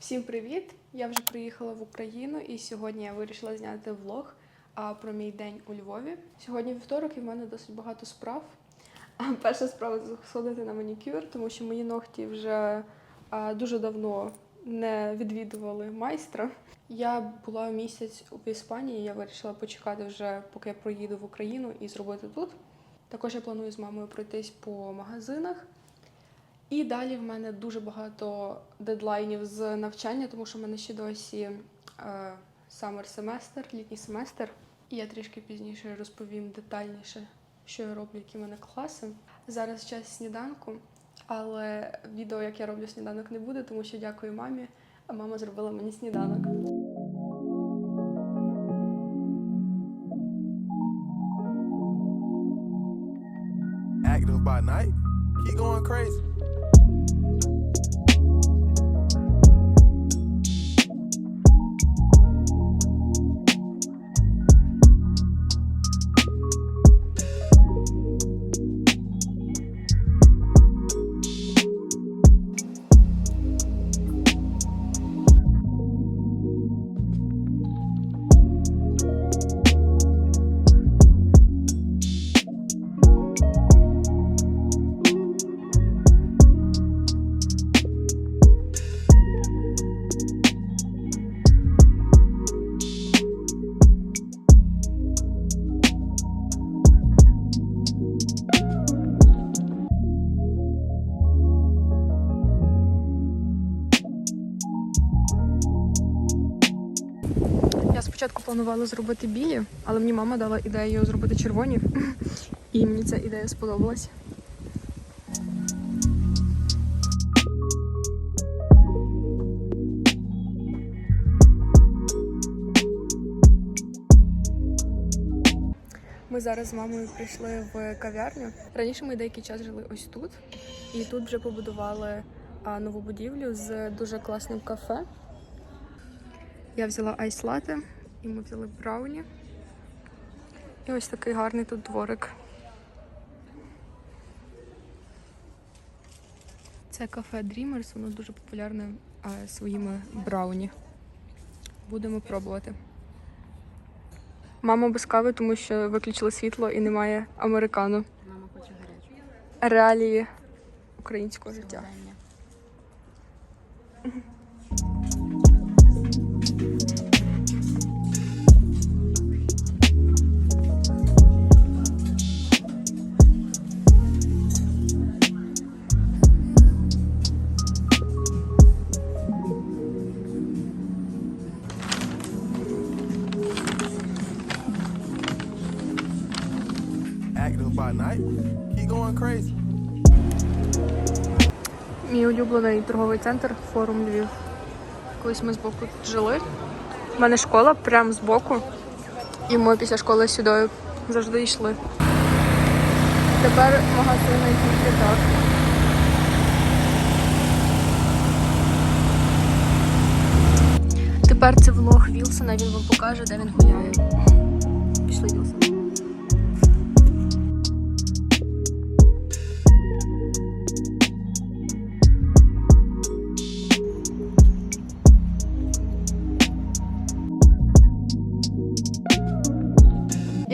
Всім привіт! Я вже приїхала в Україну і сьогодні я вирішила зняти влог про мій день у Львові. Сьогодні вівторок і в мене досить багато справ. Перша справа сходити на манікюр, тому що мої ногті вже дуже давно не відвідували майстра. Я була місяць в Іспанії. Я вирішила почекати вже, поки я проїду в Україну і зробити тут. Також я планую з мамою пройтись по магазинах. І далі в мене дуже багато дедлайнів з навчання, тому що в мене ще досі самер семестр, літній семестр. І я трішки пізніше розповім детальніше, що я роблю, які в мене класи. Зараз час сніданку, але відео, як я роблю сніданок, не буде, тому що дякую мамі. А мама зробила мені сніданок. active by night. Keep going crazy. Спочатку планувала зробити білі, але мені мама дала ідею зробити червоні, і мені ця ідея сподобалась. Ми зараз з мамою прийшли в кав'ярню. Раніше ми деякий час жили ось тут, і тут вже побудували нову будівлю з дуже класним кафе. Я взяла айс лате, і ми взяли брауні. І ось такий гарний тут дворик. Це кафе Dreamers, воно дуже популярне а, своїми брауні. Будемо пробувати. Мама без кави, тому що виключили світло і немає американу. Мама хоче гарячу. Реалії українського життя. Active by night. Keep going crazy. Мій улюблений торговий центр форум Львів. Колись ми збоку тут жили. У мене школа прямо збоку. І ми після школи сюди завжди йшли. Тепер магазини тільки так. Тепер це влог Вілсона, він вам покаже, де він гуляє. Пішли Вілсон.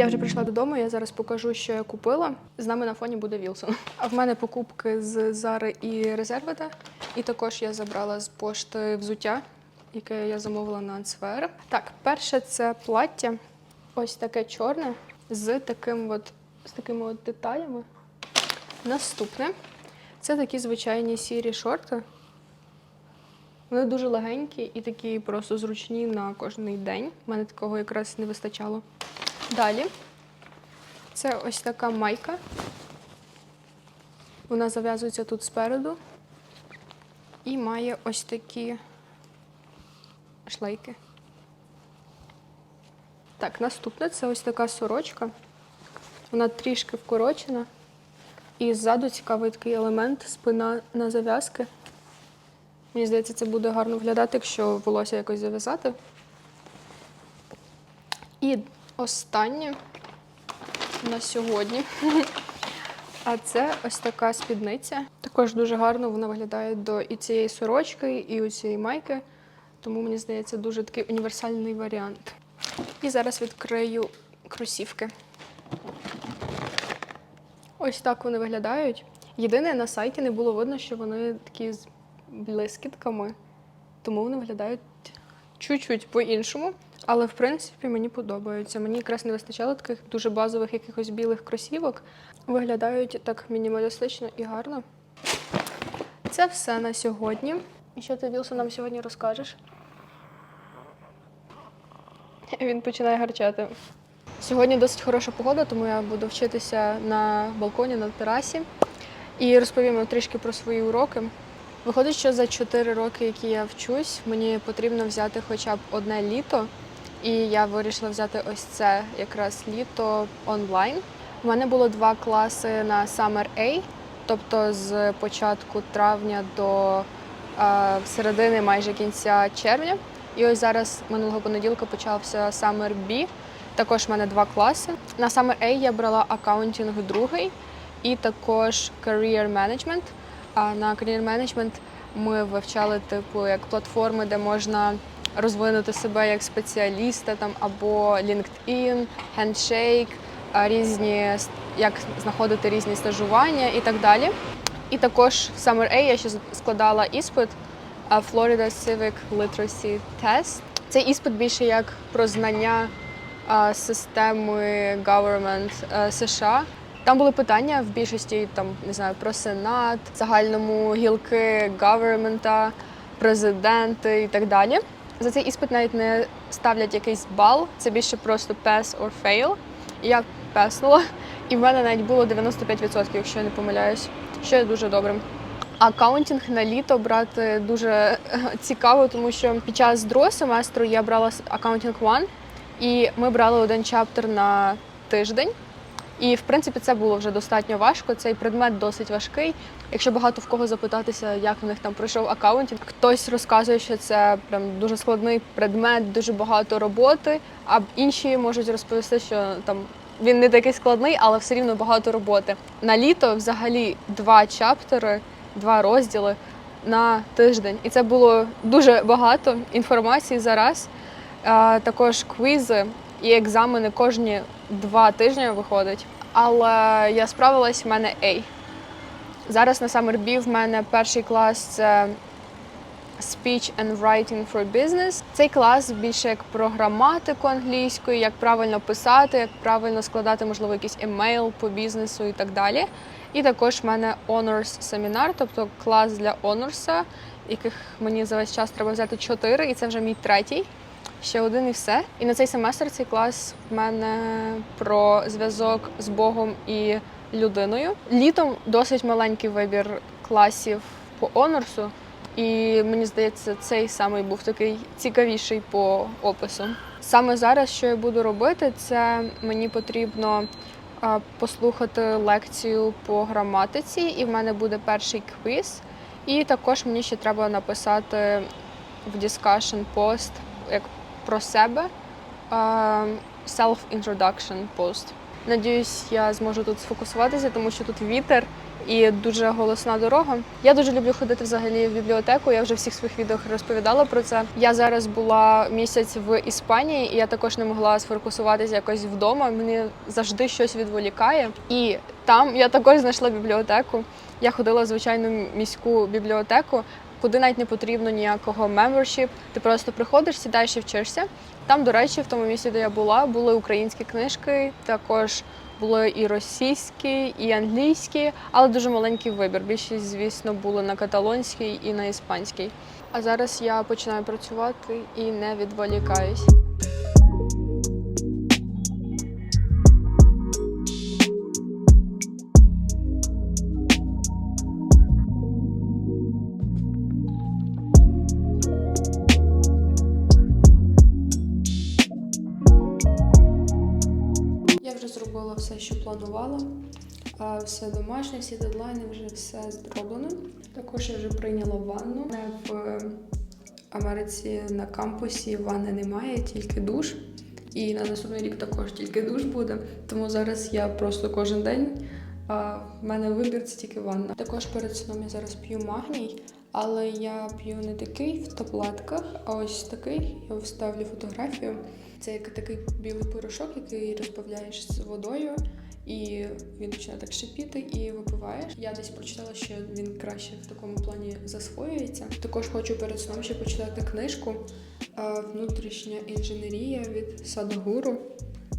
Я вже прийшла додому, я зараз покажу, що я купила. З нами на фоні буде Вілсон. А в мене покупки з Зари і Резервита. І також я забрала з пошти взуття, яке я замовила на Ансвер. Так, перше це плаття. Ось таке чорне з таким от, з такими от деталями. Наступне це такі звичайні сірі шорти. Вони дуже легенькі і такі просто зручні на кожний день. У мене такого якраз не вистачало. Далі це ось така майка. Вона зав'язується тут спереду і має ось такі шлейки. Так, наступне це ось така сорочка. Вона трішки вкорочена. І ззаду цікавий такий елемент спина на зав'язки. Мені здається, це буде гарно виглядати, якщо волосся якось зав'язати. І останнє на сьогодні А це ось така спідниця. Також дуже гарно вона виглядає до і цієї сорочки, і у цієї майки. Тому мені здається, дуже такий універсальний варіант. І зараз відкрию кросівки. Ось так вони виглядають. Єдине, на сайті не було видно, що вони такі з блискітками, тому вони виглядають чуть-чуть по-іншому. Але в принципі мені подобаються. Мені якраз не вистачало таких дуже базових якихось білих кросівок. Виглядають так мінімалістично і гарно. Це все на сьогодні. І що ти, Вілсон, нам сьогодні розкажеш? Він починає гарчати. Сьогодні досить хороша погода, тому я буду вчитися на балконі на терасі і розповім трішки про свої уроки. Виходить, що за 4 роки, які я вчусь, мені потрібно взяти хоча б одне літо, і я вирішила взяти ось це якраз літо онлайн. У мене було два класи на Summer A, тобто з початку травня до е, середини майже кінця червня. І ось зараз минулого понеділка почався Summer B. Також в мене два класи. На Summer A я брала акаунтинг другий і також Career Management. А на Career Management ми вивчали типу як платформи, де можна розвинути себе як спеціаліста там або LinkedIn, Handshake, різні як знаходити різні стажування і так далі. І також в Summer A я ще складала іспит Florida Civic Literacy Test. Цей іспит більше як про знання системи government США. Там були питання в більшості там не знаю про сенат, загальному гілки government, президенти і так далі. За цей іспит навіть не ставлять якийсь бал, це більше просто pass or fail. І я песнула, і в мене навіть було 95%, якщо я не помиляюсь, що є дуже добрим. Акаунтинг на літо брати дуже цікаво, тому що під час другого семестру я брала акаунтинг One, і ми брали один чаптер на тиждень. І в принципі це було вже достатньо важко. Цей предмет досить важкий. Якщо багато в кого запитатися, як в них там пройшов акаунтинг, хтось розказує, що це прям дуже складний предмет, дуже багато роботи. А інші можуть розповісти, що там він не такий складний, але все рівно багато роботи. На літо взагалі два чаптери, два розділи на тиждень. І це було дуже багато інформації зараз. Також квізи і екзамени кожні два тижні виходить. Але я справилась, в мене A. Зараз на B в мене перший клас це Speech and Writing for Business. Цей клас більше як про граматику англійської, як правильно писати, як правильно складати, можливо, якийсь емейл по бізнесу і так далі. І також в мене Honors семінар, тобто клас для Honors, яких мені за весь час треба взяти чотири, і це вже мій третій. Ще один і все. І на цей семестр цей клас в мене про зв'язок з Богом і людиною. Літом досить маленький вибір класів по онорсу, і мені здається, цей самий був такий цікавіший по опису. Саме зараз, що я буду робити, це мені потрібно послухати лекцію по граматиці, і в мене буде перший квіз. І також мені ще треба написати в discussion post як про себе а, self-introduction post. Надіюсь, я зможу тут сфокусуватися, тому що тут вітер і дуже голосна дорога. Я дуже люблю ходити взагалі в бібліотеку. Я вже в всіх своїх відео розповідала про це. Я зараз була місяць в Іспанії, і я також не могла сфокусуватися якось вдома. Мені завжди щось відволікає. І там я також знайшла бібліотеку. Я ходила в звичайну міську бібліотеку, куди навіть не потрібно ніякого мембершіп. Ти просто приходиш, сідаєш і вчишся. Там, до речі, в тому місці, де я була, були українські книжки, також були і російські, і англійські, але дуже маленький вибір. Більшість, звісно, були на каталонській і на іспанській. А зараз я починаю працювати і не відволікаюсь. Вже зробила все, що планувала. Все домашнє, всі дедлайни, вже все зроблено. Також я вже прийняла ванну. Е, В Америці на кампусі ванни немає, тільки душ. І на наступний рік також тільки душ буде. Тому зараз я просто кожен день А в мене вибір це тільки ванна. Також перед сном я зараз п'ю магній, але я п'ю не такий в таблетках, а ось такий. Я вставлю фотографію. Це як такий білий порошок, який розбавляєш з водою, і він починає так шипіти і випиваєш. Я десь прочитала, що він краще в такому плані засвоюється. Також хочу перед сном ще почитати книжку Внутрішня інженерія від Садогуру.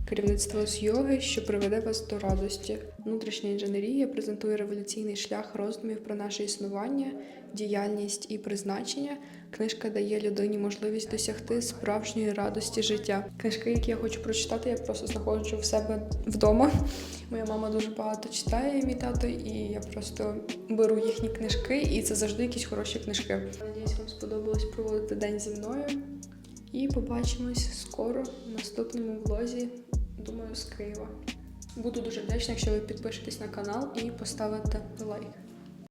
Керівництво з йоги, що приведе вас до радості. Внутрішня інженерія презентує революційний шлях роздумів про наше існування, діяльність і призначення. Книжка дає людині можливість досягти справжньої радості життя. Книжки, які я хочу прочитати, я просто знаходжу в себе вдома. Моя мама дуже багато читає, мій тато, і я просто беру їхні книжки, і це завжди якісь хороші книжки. Надіюсь, вам сподобалось проводити день зі мною. І побачимось скоро в наступному влозі, думаю, з Києва. Буду дуже вдячна, якщо ви підпишетесь на канал і поставите лайк.